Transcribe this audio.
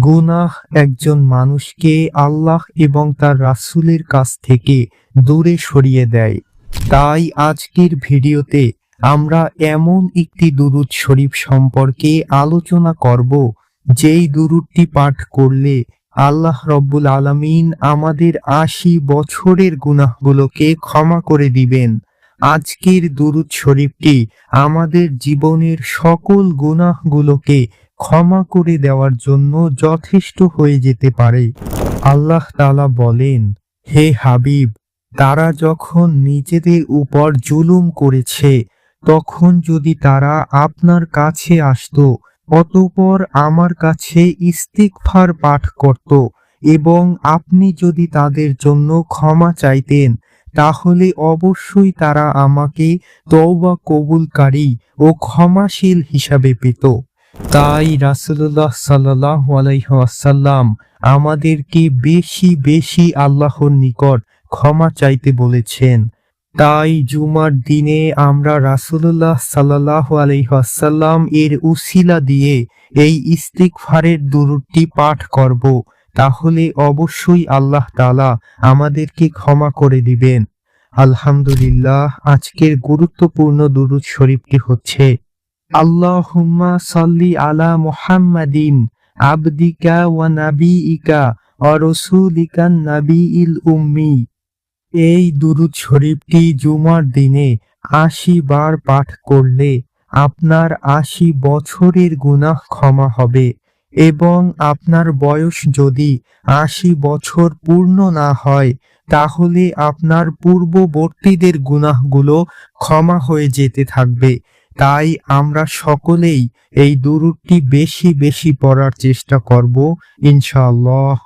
গুনাহ একজন মানুষকে আল্লাহ এবং তার রাসূলের কাছ থেকে দূরে সরিয়ে দেয়। তাই আজকের ভিডিওতে আমরা এমন একটি দুরুদ শরীফ সম্পর্কে আলোচনা করব, যেই দুরুদটি পাঠ করলে আল্লাহ রব্বুল আলামিন আমাদের আশি বছরের গুনাহগুলোকে ক্ষমা করে দিবেন। আজকের দুরুদ শরীফটি আমাদের জীবনের সকল গুনাহগুলোকে ক্ষমা করে দেওয়ার জন্য যথেষ্ট হয়ে যেতে পারে। আল্লাহ তালা বলেন, হে হাবিব, তারা যখন নিজেদের উপর জুলুম করেছে, তখন যদি তারা আপনার কাছে আসতো, অতঃপর আমার কাছে ইস্তিগফার পাঠ করত এবং আপনি যদি তাদের জন্য ক্ষমা চাইতেন, তাহলে অবশ্যই তারা আমাকে তওবা কবুলকারী ও ক্ষমাশীল হিসাবে পেত। তাই রাসুল্লাহ আলাইহি আমাদেরকে বেশি বেশি আল্লাহর নিকট ক্ষমা চাইতে বলেছেন? তাই জুমার দিনে আমরা রাসুল্লাহ সাল্লাল্লাহু আলাইহি এর উসিলা দিয়ে এই ইস্তিগফারের দুরূদটি পাঠ করব, তাহলে অবশ্যই আল্লাহ তাআলা আমাদেরকে ক্ষমা করে দিবেন। আলহামদুলিল্লাহ, আজকের গুরুত্বপূর্ণ দুরূদ শরীফটি হচ্ছে আল্লাহুম্মা সাল্লি আলা মুহাম্মাদিন আবদিকা ওয়া নাবিয়িকা ওয়া রাসূলিকা নাবিয়িল উম্মি। এই দুরূদ শরীফটি জুমার দিনে আশি বার পাঠ করলে আপনার আশি বছরের গুনাহ ক্ষমা হবে এবং আপনার বয়স যদি আশি বছর পূর্ণ না হয়, তাহলে আপনার পূর্ববর্তীদের গুনাহগুলো ক্ষমা হয়ে যেতে থাকবে। তাই আমরা সকলেই এই দুরূদটি বেশি বেশি পড়ার চেষ্টা করব ইনশাআল্লাহ।